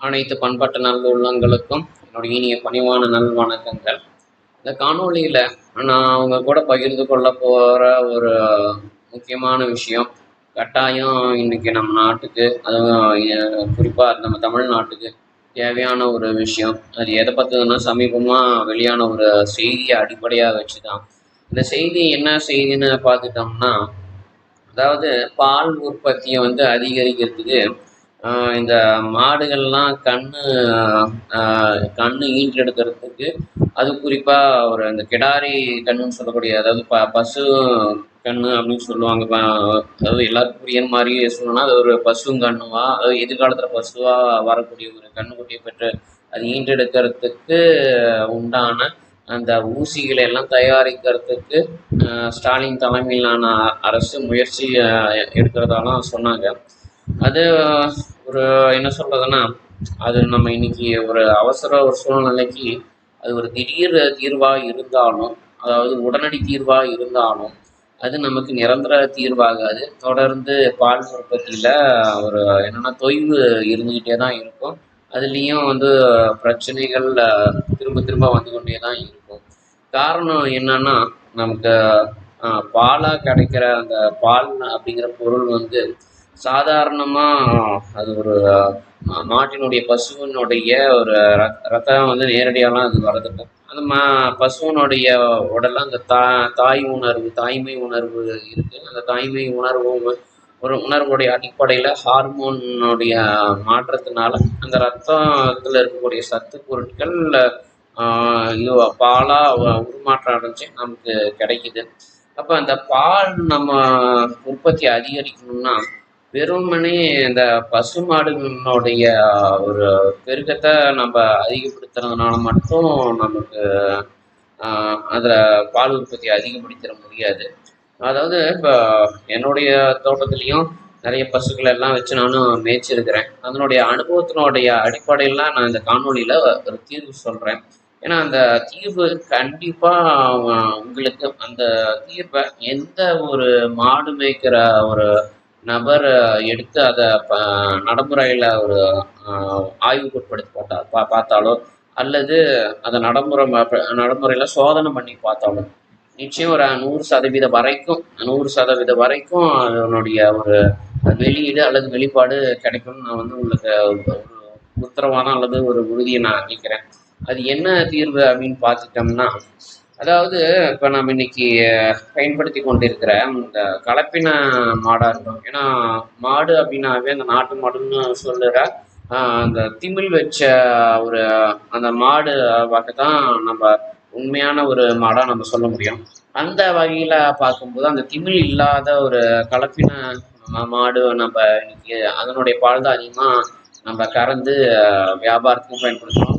அனைத்து பண்பாட்டு நல்லுள்ளங்களுக்கும் என்னுடைய இனிய பணிவான நல் வணக்கங்கள். இந்த காணொளியில் நான் அவங்க கூட பகிர்ந்து கொள்ள போகிற ஒரு முக்கியமான விஷயம் கட்டாயம் இன்றைக்கி நம்ம நாட்டுக்கு அதுவும் குறிப்பாக நம்ம தமிழ்நாட்டுக்கு தேவையான ஒரு விஷயம். அது எதை பார்த்ததுன்னா சமீபமாக வெளியான ஒரு செய்தியை அடிப்படையாக வச்சு தான் இந்த செய்தி என்ன செய்தின்னு பார்த்துட்டோம்னா அதாவது பால் உற்பத்தியை வந்து அதிகரிக்கிறதுக்கு இந்த மாடுகள்லாம் கண்ணு ஆஹ் ஈன்று எடுக்கிறதுக்கு அது குறிப்பாக ஒரு இந்த கிடாரி கண்ணுன்னு சொல்லக்கூடிய அதாவது ப பசு கண் அப்படின்னு சொல்லுவாங்க அதாவது எல்லாருக்கும் புரியுற மாதிரி சொல்லணும்னா அது ஒரு பசுங்கண்ணுவா அதாவது எதிர்காலத்தில் பசுவாக வரக்கூடிய ஒரு கண்ணுக்குட்டியை பெற்று அது ஈன்றெடுக்கிறதுக்கு உண்டான அந்த ஊசிகளை எல்லாம் தயாரிக்கிறதுக்கு ஸ்டாலின் தலைமையிலான அரசு முயற்சி எடுக்கிறதாலாம் சொன்னாங்க. அது ஒரு என்ன சொல்றதுன்னா அது நம்ம இன்னைக்கு ஒரு அவசர ஒரு சூழ்நிலைக்கு அது ஒரு திடீர் தீர்வாக இருந்தாலும் அதாவது உடனடி தீர்வாக இருந்தாலும் அது நமக்கு நிரந்தர தீர்வாகாது. தொடர்ந்து பால் உற்பத்தியில் ஒரு என்னென்னா தொய்வு இருந்துக்கிட்டே தான் இருக்கும். அதுலேயும் வந்து பிரச்சனைகள் திரும்ப திரும்ப வந்து கொண்டே தான் இருக்கும். காரணம் என்னன்னா நமக்கு பாலாக பாலா கிடைக்கிற அந்த பால் அப்படிங்கிற பொருள் வந்து சாதாரணமாக அது ஒரு மாட்டினுடைய பசுவினுடைய ஒரு ரத்தம் வந்து நேரடியாலாம் அது வரதுக்கு அந்த மா பசுவினுடைய உடலில் அந்த தா தாய் உணர்வு தாய்மை உணர்வு இருக்குது அந்த தாய்மை உணர்வு ஒரு உணர்வுடைய அடிப்படையில் ஹார்மோனுடைய மாற்றத்தினால அந்த ரத்தத்தில் இருக்கக்கூடிய சத்து பொருட்கள் இது பாலாக உருமாற்றம் அடைஞ்சு நமக்கு கிடைக்குது. அப்போ அந்த பால் நம்ம உற்பத்தி அதிகரிக்கணும்னா வெறுமனே இந்த பசுமாடுகளுடைய ஒரு பெருக்கத்தை நம்ம அதிகப்படுத்துறதுனால மட்டும் நமக்கு அதில் பால் உற்பத்தி அதிகப்படுத்திட முடியாது. அதாவது இப்போ என்னுடைய தோட்டத்துலேயும் நிறைய பசுக்கள் எல்லாம் வச்சு நானும் மேய்ச்சிருக்கிறேன். அதனுடைய அனுபவத்தினுடைய அடிப்படையில் நான் இந்த காணொலியில் ஒரு தீர்வு சொல்கிறேன் ஏன்னா அந்த தீர்வு கண்டிப்பாக உங்களுக்கு அந்த தீர்வை எந்த ஒரு மாடு மேய்க்கிற ஒரு நபர் எடுத்து அதை நடைமுறையில் ஒரு ஆய்வுக்குட்படுத்தி ஆய்வுக்கு பா பார்த்தாலோ அல்லது அதை நடைமுறை நடைமுறையில் சோதனை பண்ணி பார்த்தாலும் நிச்சயம் ஒரு நூறு சதவீதம் வரைக்கும் நூறு சதவீதம் வரைக்கும் அதனுடைய ஒரு வெளியீடு அல்லது வெளிப்பாடு கிடைக்கும்னு நான் வந்து உங்களுக்கு ஒரு உத்தரவாதம் அல்லது ஒரு உறுதியை நான் அளிக்கிறேன் அது என்ன தீர்வு அப்படின்னு பார்த்துட்டோம்னா அதாவது இப்போ நம்ம இன்னைக்கு பயன்படுத்தி கொண்டிருக்கிற இந்த கலப்பின மாடாக இருக்கும் ஏன்னா மாடு அப்படின்னாவே அந்த நாட்டு மாடுன்னு சொல்லுற அந்த திமில் வச்ச ஒரு அந்த மாடு வகை தான் நம்ம உண்மையான ஒரு மாடாக நம்ம சொல்ல முடியும். அந்த வகையில் பார்க்கும்போது அந்த திமில் இல்லாத ஒரு கலப்பின மாடு நம்ம இன்னைக்கு அதனுடைய பால் தான் அதிகமாக நம்ம கறந்து வியாபாரத்துக்கும் பயன்படுத்துகிறோம்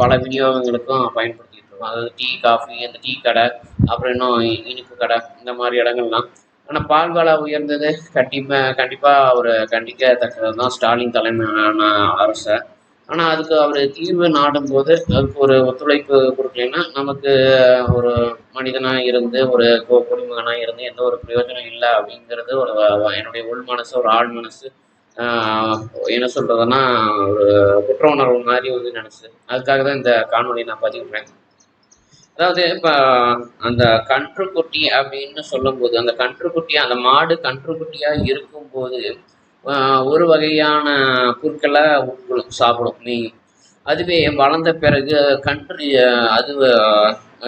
பல விநியோகங்களுக்கும் பயன்படுத்துகிறோம் இருக்கோம். அதாவது டீ காஃபி அந்த டீ கடை அப்புறம் இன்னும் இனிப்பு கடை இந்த மாதிரி இடங்கள்லாம். ஆனால் பால் விலை உயர்ந்தது கண்டிப்பாக கண்டிப்பாக ஒரு கண்டிக்கத்தக்கது தான் ஸ்டாலின் தலைமையான அரசை. ஆனால் அதுக்கு அவர் தீர்வு நாடும்போது அதுக்கு ஒரு ஒத்துழைப்பு கொடுக்கலைன்னா நமக்கு ஒரு மனிதனாக இருந்து ஒரு குடிமகனாக இருந்து எந்த ஒரு பிரயோஜனம் இல்லை அப்படிங்கிறது ஒரு என்னுடைய உள் மனசு ஒரு ஆள் மனசு. என்ன சொல்கிறதுன்னா ஒரு குற்ற உணர்வு மாதிரி வந்து நினச்சி. அதுக்காக தான் இந்த காணொலியை நான் பதிவுறேன் அதாவது இப்போ அந்த கன்றுக்குட்டி அப்படின்னு சொல்லும்போது அந்த கன்றுக்குட்டி அந்த மாடு கன்றுக்குட்டியாக இருக்கும்போது ஒரு வகையான புற்களை உட்கொள்ளும் சாப்பிடும். மேயும் அதுவே வளர்ந்த பிறகு கன்று அது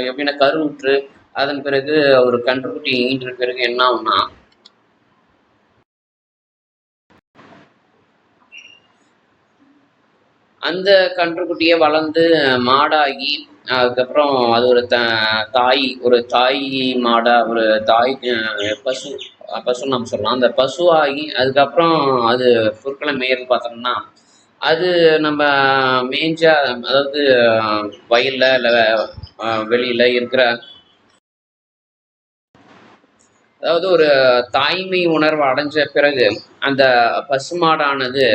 எப்படின்னா கருவுற்று அதன் பிறகு ஒரு கன்றுக்குட்டி ஈன்ற பிறகு என்ன ஆகும்னா அந்த கன்றுக்குட்டியை வளர்ந்து மாடாகி அதுக்கப்புறம் அது ஒரு த தாய் ஒரு தாய் மாடா ஒரு தாய் பசு பசுன்னு நம்ம சொல்லலாம். அந்த பசுவாகி அதுக்கப்புறம் அது பொருட்களை மேயறது பார்த்தோம்னா அது நம்ம மேய்ஞ்சா அதாவது வயலில் இல்லை வெளியில் இருக்கிற அதாவது ஒரு தாய்மை உணர்வு அடைஞ்ச பிறகு அந்த பசுமாடானது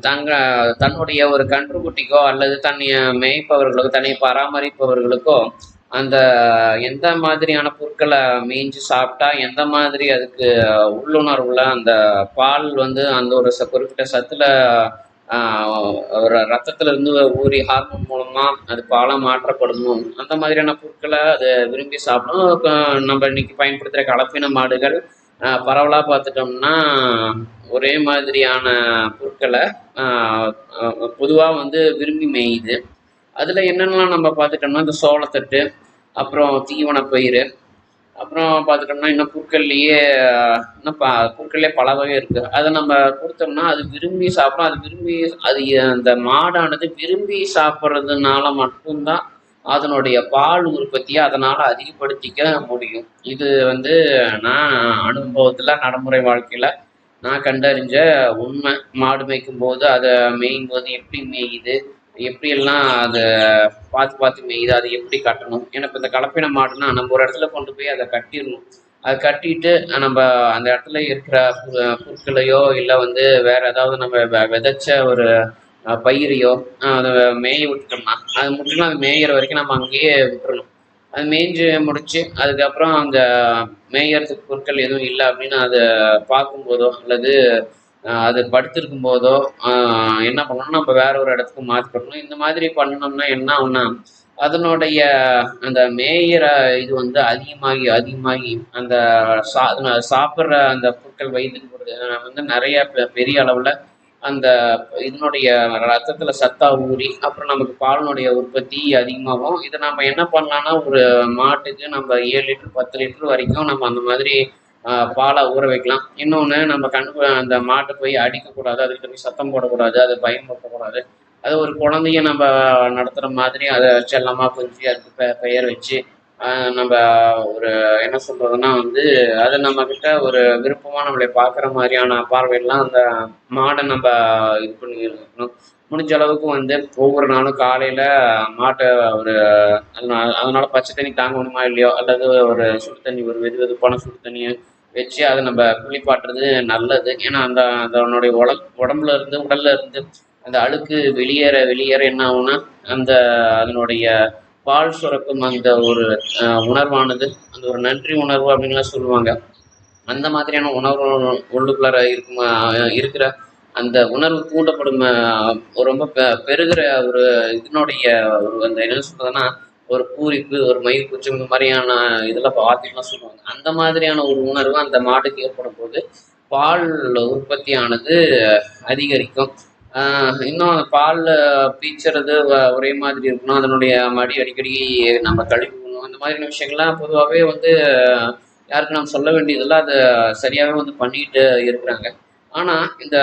தங்க தன்னுடைய ஒரு கன்றுக்குட்டிக்கோ அல்லது தன்னை மேய்ப்பவர்களுக்கோ தன்னை பராமரிப்பவர்களுக்கோ அந்த எந்த மாதிரியான பொருட்களை மேய்ஞ்சு சாப்பிட்டா எந்த மாதிரி அதுக்கு உள்ளுணர்வுல அந்த பால் வந்து அந்த ஒரு ச குறிப்பிட்ட சத்துல ஒரு ரத்தத்துல இருந்து ஊறி ஹார்மோன் மூலமா அது பாலம் மாற்றப்படணும் அந்த மாதிரியான பொருட்களை அது விரும்பி சாப்பிடும் நம்ம இன்னைக்கு பயன்படுத்துகிற கலப்பின மாடுகள் பரவலாக பார்த்துட்டோம்னா ஒரே மாதிரியான பொருட்களை பொதுவாக வந்து விரும்பி மேயுது. அதில் என்னென்னலாம் நம்ம பார்த்துட்டோம்னா இந்த சோளத்தட்டு அப்புறம் தீவனப்பயிர் அப்புறம் பார்த்துட்டோம்னா இன்னும் புற்கள்லேயே இன்னும் ப புற்கள்லேயே பல வகை இருக்குது அதை நம்ம கொடுத்தோம்னா அது விரும்பி சாப்பிடும். அது விரும்பி அது அந்த மாடானது விரும்பி சாப்பிட்றதுனால மட்டும்தான் அதனுடைய பால் உற்பத்தியை அதனால் அதிகப்படுத்திக்க முடியும். இது வந்து நான் அனுபவத்தில் நடைமுறை வாழ்க்கையில் நான் கண்டறிஞ்ச உண்மை. மாடு மேய்க்கும் போது அதை மேயும் போது எப்படி மேயுது எப்படியெல்லாம் அதை பார்த்து பார்த்து மேயுது அதை எப்படி கட்டணும்? ஏன்னா இப்போ இந்த கலப்பின மாடுனா நம்ம ஒரு இடத்துல கொண்டு போய் அதை கட்டிடணும். அதை கட்டிட்டு நம்ம அந்த இடத்துல இருக்கிற பொருட்களையோ புற்களையோ இல்லை வந்து வேற ஏதாவது நம்ம விதைச்ச ஒரு பயிரையோ அதை மேய விட்டுட்டோம்னா அது முற்றிலும் அது மேயிற வரைக்கும் நம்ம அங்கேயே விட்டுறணும். அது மேய்ஞ்சு முடிச்சு அதுக்கப்புறம் அந்த மேயறதுக்கு பொருட்கள் எதுவும் இல்லை அப்படின்னு அதை பார்க்கும்போதோ அல்லது அது படுத்திருக்கும் போதோ என்ன பண்ணணும் நம்ம வேற ஒரு இடத்துக்கு மாற்றிக்கணும் இந்த மாதிரி பண்ணோம்னா என்ன ஆகும்னா அதனுடைய அந்த மேயிற இது வந்து அதிகமாகி அதிகமாகி அந்த சா சாப்பிட்ற அந்த பொருட்கள் வயிற்றுக்கு வந்து நிறைய பெ- பெரிய அளவில் அந்த இதனுடைய ரத்தத்தில் சத்தா ஊறி அப்புறம் நமக்கு பாலினுடைய உற்பத்தி அதிகமாகும். இதை நம்ம என்ன பண்ணலாம்னா ஒரு மாட்டுக்கு நம்ம ஏழு லிட்டர் பத்து லிட்டர் வரைக்கும் நம்ம அந்த மாதிரி பாலை ஊற வைக்கலாம். இன்னொன்று நம்ம கண் அந்த மாட்டை போய் அடிக்கக்கூடாது அதுக்கு போய் சத்தம் போடக்கூடாது அதை பயன்படுத்தக்கூடாது. அது ஒரு குழந்தைய நம்ம நடத்துகிற மாதிரி அதை செல்லமாக புரிஞ்சு அதுக்கு பெ பெயர் வச்சு நம்ம ஒரு என்ன சொல்றதுன்னா வந்து அது நம்ம கிட்ட ஒரு விருப்பமா நம்மளை பார்க்குற மாதிரியான பார்வையெல்லாம் அந்த மாடை நம்ம இது பண்ணி இருக்கணும். முடிஞ்ச அளவுக்கு வந்து ஒவ்வொரு நாளும் காலையில மாட்டை ஒரு அதனால அதனால் பச்சை தண்ணி தாங்க முடியுமா இல்லையோ அல்லது ஒரு சுடு தண்ணி ஒரு வெது வெதுப்பான சுடு தண்ணியை வச்சு அதை நம்ம குளிப்பாட்டுறது நல்லது. ஏன்னா அந்த அதனுடைய உட உடம்புல இருந்து உடல்ல இருந்து அந்த அழுக்கு வெளியேற வெளியேற என்ன ஆகும்னா அந்த அதனுடைய பால் சுரக்கும் அந்த ஒரு உணர்வானது அந்த ஒரு நன்றி உணர்வு அப்படின்லாம் சொல்லுவாங்க. அந்த மாதிரியான உணர்வு உள்ளுக்குள்ளார இருக்குமா இருக்கிற அந்த உணர்வு தூண்டப்படும் ரொம்ப பெ- பெருகிற ஒரு இதனுடைய ஒரு அந்த என்ன சொல்றதுன்னா ஒரு பூரிப்பு ஒரு மயில் குச்சி இந்த மாதிரியான இதெல்லாம் பார்த்தீங்கன்னா சொல்லுவாங்க. அந்த மாதிரியான ஒரு உணர்வு அந்த மாட்டுக்கு ஏற்படும் போது பால் உற்பத்தியானது அதிகரிக்கும். இன்னும் அந்த பால் பீய்ச்சறது ஒரே மாதிரி இருக்கணும். அதனுடைய மடி அடிக்கடி நம்ம கழிவுணும் இந்த மாதிரியான விஷயங்கள்லாம் பொதுவாகவே வந்து யாருக்கு நம்ம சொல்ல வேண்டியதெல்லாம் அதை சரியாகவே வந்து பண்ணிக்கிட்டு இருக்கிறாங்க. ஆனால் இந்த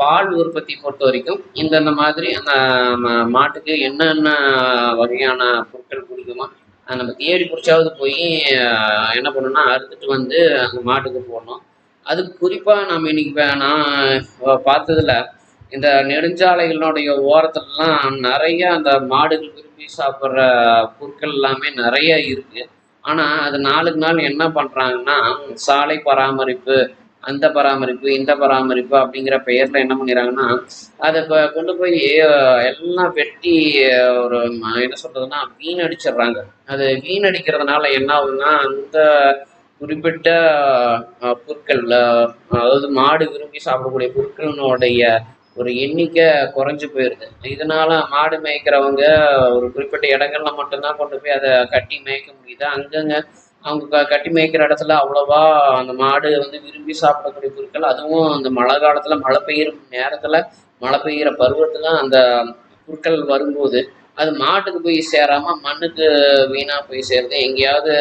பால் உற்பத்தி பொறுத்த வரைக்கும் இந்தந்த மாதிரி அந்த மாட்டுக்கு என்னென்ன வகையான பொருட்கள் பிடிக்குமோ அதை நம்ம தேடி பிடிச்சாவது போய் என்ன பண்ணணும்னா அறுத்துட்டு வந்து அந்த மாட்டுக்கு போடணும். அது குறிப்பாக நம்ம இன்னைக்கு நான் பார்த்ததுல இந்த நெடுஞ்சாலைகளுடைய ஓரத்துலலாம் நிறைய அந்த மாடுகள் விரும்பி சாப்பிட்ற பொருட்கள் எல்லாமே நிறைய இருக்கு. ஆனால் அது நாளுக்கு நாள் என்ன பண்ணுறாங்கன்னா சாலை பராமரிப்பு அந்த பராமரிப்பு இந்த பராமரிப்பு அப்படிங்கிற பெயரில் என்ன பண்ணிடுறாங்கன்னா அதை இப்போ கொண்டு போய் எல்லாம் வெட்டி ஒரு என்ன சொல்றதுன்னா வீணடிச்சிடுறாங்க. அது வீணடிக்கிறதுனால என்ன ஆகுதுன்னா அந்த குறிப்பிட்ட அஹ், பொருட்கள் அதாவது மாடு விரும்பி சாப்பிடக்கூடிய பொருட்களினுடைய ஒரு எண்ணிக்கை குறைஞ்சு போயிடுது இதனால மாடு மேய்க்கிறவங்க ஒரு குறிப்பிட்ட இடங்கள்ல மட்டும்தான் கொண்டு போய் அதை கட்டி மேய்க்க முடியுது. அங்கங்க அவங்க க- கட்டி மேய்க்கிற இடத்துல அவ்வளவா அந்த மாடு வந்து விரும்பி சாப்பிடக்கூடிய பொருட்கள் அதுவும் அந்த மழை காலத்துல மழை பெய்யுற நேரத்துல மழை பெய்யுற பருவத்துல அந்த பொருட்கள் வரும்போது அது மாட்டுக்கு போய் சேராம மண்ணுக்கு வீணா போய் சேருது. எங்கேயாவது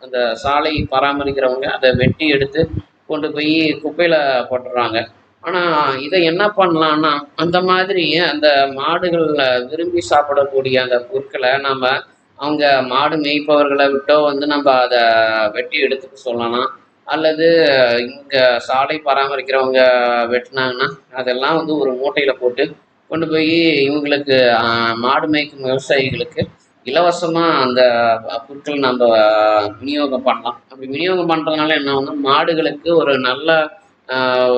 அந்த சாலை பராமரிக்கிறவங்க அதை வெட்டி எடுத்து கொண்டு போய் குப்பையில போட்டுறாங்க. ஆனா இதை என்ன பண்ணலாம்னா அந்த மாதிரி அந்த மாடுகள்ல விரும்பி சாப்பிடக்கூடிய அந்த பொருட்களை நம்ம அவங்க மாடு மேய்ப்பவர்களை விட்டோ வந்து நம்ம அதை வெட்டி எடுத்துக்க சொல்லலாம். அல்லது இங்க சாலை பராமரிக்கிறவங்க வெட்டினாங்கன்னா அதெல்லாம் வந்து ஒரு மூட்டையில போட்டு கொண்டு போய் இவங்களுக்கு மாடு மேய்க்கும் விவசாயிகளுக்கு இலவசமா அந்த பொருட்கள் நம்ம விநியோகம் பண்ணலாம். அப்படி விநியோகம் பண்றதுனால என்ன ஆகும்னா மாடுகளுக்கு ஒரு நல்ல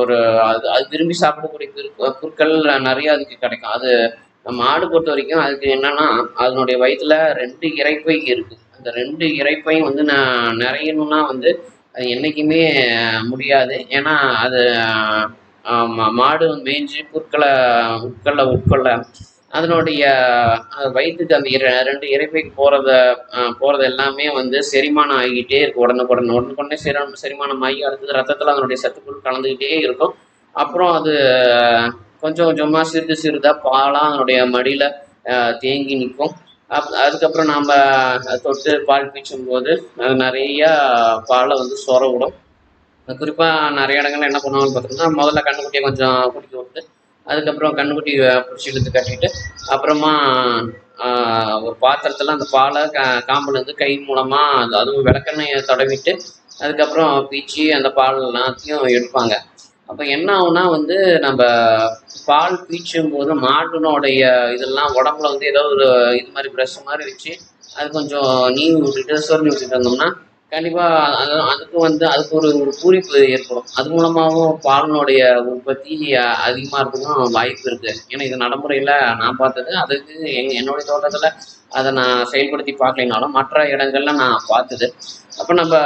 ஒரு அது அது விரும்பி சாப்பிடக்கூடிய பொருட்கள் பொருட்கள் நிறைய அதுக்கு கிடைக்கும். அது மாடு பொறுத்த வரைக்கும் அதுக்கு என்னன்னா அதனுடைய வயிற்றுல ரெண்டு இறைப்பை இருக்கு. அந்த ரெண்டு இரைப்பையும் வந்து நான் நிறையணும்னா வந்து அது என்றைக்குமே முடியாது. ஏன்னா அது மாடு மேய்ஞ்சி மேய்ஞ்சு புற்களை உட்கொள்ள உட்கொள்ள அதனுடைய வயிற்றுக்கு அந்த இர ரெண்டு இரைப்பைக்கு போகிறத போகிறது எல்லாமே வந்து செரிமானம் ஆகிக்கிட்டே இருக்கும் உடனுக்குடன் உடனுக்குடனே செரி செரிமானம் ஆகி அடுத்தது ரத்தத்தில் அதனுடைய சத்துக்குள் கலந்துக்கிட்டே இருக்கும். அப்புறம் அது கொஞ்சம் கொஞ்சமாக சிறிது சிறிதாக பாலாக அதனுடைய மடியில் தேங்கி நிற்கும். அப் அதுக்கப்புறம் நாம் தொட்டு பால் பீச்சும்போது அது நிறையா பாலை வந்து சொர விடும் குறிப்பாக நிறைய இடங்கள்ல என்ன பண்ணுவாங்கன்னு பார்த்தோம்னா முதல்ல கன்றுக்குட்டியை கொஞ்சம் குடிக்க விட்டு அதுக்கப்புறம் கண்ணுக்குட்டி பிடிச்சி இழுத்து கட்டிட்டு அப்புறமா ஒரு பாத்திரத்தில் அந்த பாலை க காம்புலேருந்து கை மூலமாக அது அதுவும் விளக்கெண்ணையை தடவிட்டு அதுக்கப்புறம் பீச்சி அந்த பால் எல்லாத்தையும் எடுப்பாங்க. அப்போ என்ன ஆகுனா வந்து நம்ம பால் பீச்சும் போது மாட்டினுடைய இதெல்லாம் உடம்புல வந்து ஏதோ ஒரு இது மாதிரி ப்ரெஷ் மாதிரி வச்சு அது கொஞ்சம் நீவி விட்டுட்டு சொரிஞ்சு விட்டுட்டு இருந்தோம்னா கண்டிப்பாக அதுக்கும் அதுக்கு வந்து அதுக்கு ஒரு ஒரு பூரிப்பு ஏற்படும். அது மூலமாகவும் பாலினுடைய உற்பத்தி அதிகமாக இருக்கணும் வாய்ப்பு இருக்குது ஏன்னா இது நடைமுறையில் நான் பார்த்தது அதுக்கு எங் என்னுடைய தோட்டத்தில் அதை நான் செயல்படுத்தி பார்க்கலைனாலும் மற்ற இடங்கள்ல நான் பார்த்தது. அப்போ நம்ம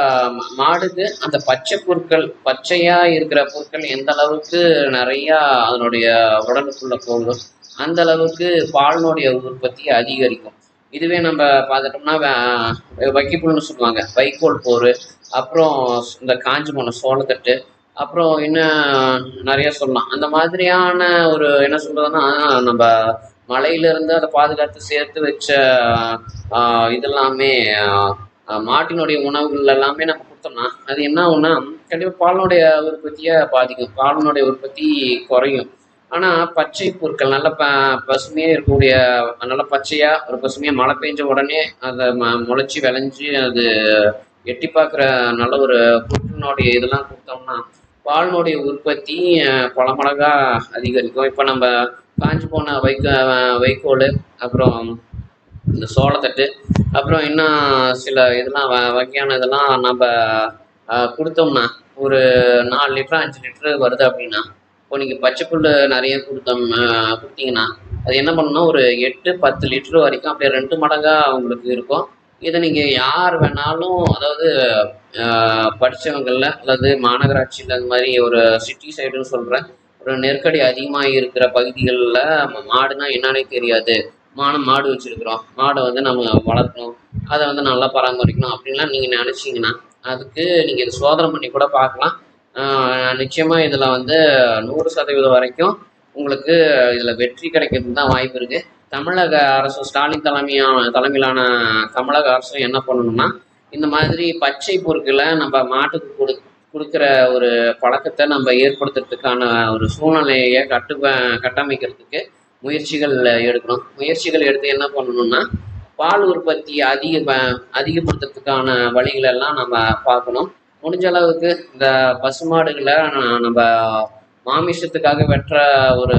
மாடுக்கு அந்த பச்சை பொருட்கள் பச்சையாக இருக்கிற பொருட்கள் எந்த அளவுக்கு நிறையா அதனுடைய உடலுக்குள்ளே போகுதோ அந்த அளவுக்கு பாலினுடைய உற்பத்தி அதிகரிக்கும். இதுவே நம்ம பார்த்துட்டோம்னா வைக்கப்புல்னு சொல்லுவாங்க. வைக்கோல் போர் அப்புறம் இந்த காஞ்சி போன சோளத்தட்டு அப்புறம் இன்னும் நிறைய சொல்லலாம். அந்த மாதிரியான ஒரு என்ன சொல்றதுன்னா நம்ம மலையிலிருந்து அதை பாதுகாத்து சேர்த்து வச்ச இதெல்லாமே மாட்டினுடைய உணவுகள் எல்லாமே நம்ம கொடுத்தோம்னா அது என்ன ஆகும்னா கண்டிப்பாக பாலினுடைய உற்பத்தியை பாதிக்கும். பாலினுடைய உற்பத்தி குறையும். ஆனால் பச்சை பொருட்கள் நல்ல ப பசுமையாக இருக்கக்கூடிய நல்ல பச்சையாக ஒரு பசுமையாக மழை பெஞ்ச உடனே அதை ம முளைச்சி விளைஞ்சி அது எட்டி பார்க்குற நல்ல ஒரு புற்றுநோடைய இதெல்லாம் கொடுத்தோம்னா பாலினுடைய உற்பத்தி பல மடங்கா அதிகரிக்கும். இப்போ நம்ம காஞ்சி போன வைக்க வைக்கோல் அப்புறம் இந்த சோளத்தட்டு அப்புறம் இன்னும் சில இதெல்லாம் வ வகையான இதெல்லாம் நம்ம கொடுத்தோம்னா ஒரு நாலு லிட்டர் அஞ்சு லிட்டரு வருது அப்படின்னா இப்போ நீங்கள் பச்சை புல் நிறைய கொடுத்தோம் கொடுத்தீங்கன்னா அது என்ன பண்ணணும் ஒரு எட்டு பத்து லிட்டர் வரைக்கும் அப்படியே ரெண்டு மடங்காக உங்களுக்கு இருக்கும். இதை நீங்கள் யார் வேணாலும் அதாவது படித்தவங்களில் அல்லது மாநகராட்சியில் அந்த மாதிரி ஒரு சிட்டி சைடுன்னு சொல்கிறேன் ஒரு நெருக்கடி அதிகமாக இருக்கிற பகுதிகளில் மாடுனா என்னன்னே தெரியாது. மான மாடு வச்சுருக்குறோம். மாடை வந்து நம்ம வளர்க்கணும். அதை வந்து நல்லா பராமரிக்கணும் அப்படின்லாம் நீங்கள் நினச்சிங்கன்னா அதுக்கு நீங்கள் சோதனை பண்ணி கூட பார்க்கலாம். நிச்சயமாக இதில் வந்து நூறு சதவீதம் வரைக்கும் உங்களுக்கு இதில் வெற்றி கிடைக்கிறது தான் வாய்ப்பு இருக்குது தமிழக அரசு ஸ்டாலின் தலைமையான தலைமையிலான தமிழக அரசும் என்ன பண்ணணும்னா இந்த மாதிரி பச்சை பொருட்களை நம்ம மாட்டுக்கு கொடு கொடுக்குற ஒரு பழக்கத்தை நம்ம ஏற்படுத்துறதுக்கான ஒரு சூழ்நிலையை கட்டு கட்டமைக்கிறதுக்கு முயற்சிகள் எடுக்கணும். முயற்சிகள் எடுத்து என்ன பண்ணணும்னா பால் உற்பத்தி அதிக அதிகப்படுத்துறதுக்கான வழிகளெல்லாம் நம்ம பார்க்கணும். முடிஞ்ச அளவுக்கு இந்த பசுமாடுகளை நம்ம மாமிசத்துக்காக வெட்டுற ஒரு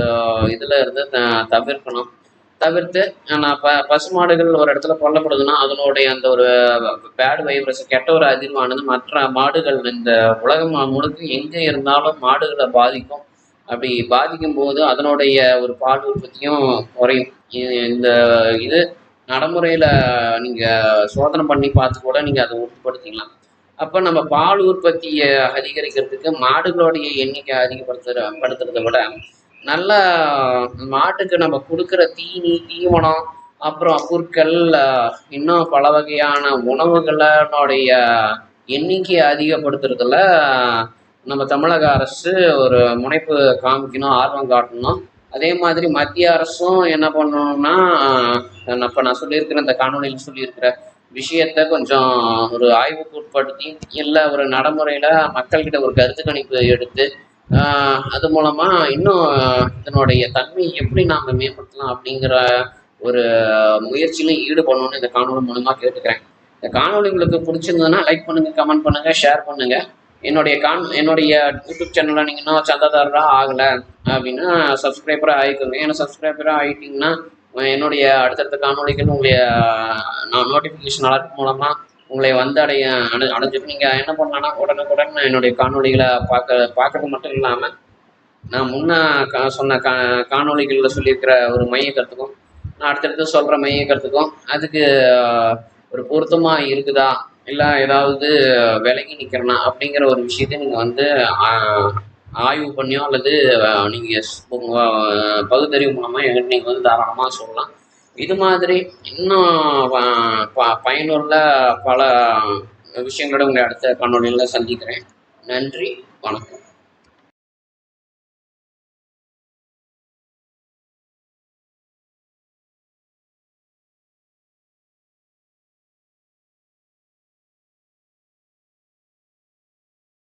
இதில் இருந்து த- தவிர்க்கணும். தவிர்த்து நான் ப பசுமாடுகள் ஒரு இடத்துல கொல்லப்படுதுன்னா அதனுடைய அந்த ஒரு பேட் வைப்ரஸ் கெட்ட ஒரு அதிர்வானது மற்ற மாடுகள் இந்த உலகம் முழுக்க எங்கே இருந்தாலும் மாடுகளை பாதிக்கும். அப்படி பாதிக்கும் போது அதனுடைய ஒரு பால் உற்பத்தியும் குறையும். இந்த இது நடைமுறையில் நீங்கள் சோதனை பண்ணி பார்த்து கூட நீங்கள் அதை உறுதிப்படுத்திக்கலாம். அப்போ நம்ம பால் உற்பத்தியை அதிகரிக்கிறதுக்கு மாடுகளுடைய எண்ணிக்கை அதிகப்படுத்துகிற படுத்துறதை விட நல்ல மாட்டுக்கு நம்ம கொடுக்குற தீனி தீவனம் அப்புறம் புற்கள் இன்னும் பல வகையான உணவுகளுடைய எண்ணிக்கையை அதிகப்படுத்துறதுல நம்ம தமிழக அரசு ஒரு முனைப்பு காமிக்கணும் ஆர்வம் காட்டணும். அதே மாதிரி மத்திய அரசும் என்ன பண்ணணும்னா இப்போ நான் சொல்லியிருக்கிற இந்த காணொலியில் சொல்லியிருக்கிற விஷயத்த கொஞ்சம் ஒரு ஆய்வுக்கு உட்படுத்தி இல்லை ஒரு நடைமுறையில் மக்கள்கிட்ட ஒரு கருத்து கணிப்பு எடுத்து அது மூலமாக இன்னும் இதனுடைய தன்மையை எப்படி நாம் மேம்படுத்தலாம் அப்படிங்கிற ஒரு முயற்சியிலும் ஈடுபடணும்னு இந்த காணொலி மூலமாக கேட்டுக்கிறேன். இந்த காணொலி உங்களுக்கு பிடிச்சிருந்ததுன்னா லைக் பண்ணுங்கள் கமெண்ட் பண்ணுங்கள் ஷேர் பண்ணுங்கள் என்னுடைய கான் என்னுடைய யூடியூப் சேனலில் நீங்கள் இன்னும் சந்தாதாரராக ஆகலை அப்படின்னா சப்ஸ்கிரைபராக ஆகிக்கோங்க ஏன்னா சப்ஸ்கிரைபராக ஆகிட்டிங்கன்னா என்னுடைய அடுத்தடுத்த காணொளிகள் உங்களுடைய நான் நோட்டிஃபிகேஷன் அலர்ட் மூலமாக உங்களை வந்து அடைய அடை அடைஞ்சிட்டு நீங்கள் என்ன பண்ணனா உடனுக்குடன் என்னுடைய காணொளிகளை பார்க்க பார்க்கறது மட்டும் இல்லாமல் நான் முன்ன கா சொன்ன கா காணொளிகளில் சொல்லியிருக்கிற ஒரு மைய கருத்துக்கும் நான் அடுத்தடுத்து சொல்கிற மைய கருத்துக்கும் அதுக்கு ஒரு பொருத்தமாக இருக்குதா? இல்லை ஏதாவது விலகி நிற்கிறனா அப்படிங்கிற ஒரு விஷயத்தை நீங்கள் வந்து ஆய்வு பண்ணியோ அல்லது நீங்கள் உங்கள் பகுத்தறிவு மூலமாக எங்கிட்ட நீங்கள் வந்து தாராளமாக சொல்லலாம். இது மாதிரி இன்னும் ப- பயனுள்ள பல விஷயங்களோட உங்களை அடுத்த காணொலியில் சந்திக்கிறேன். நன்றி வணக்கம்.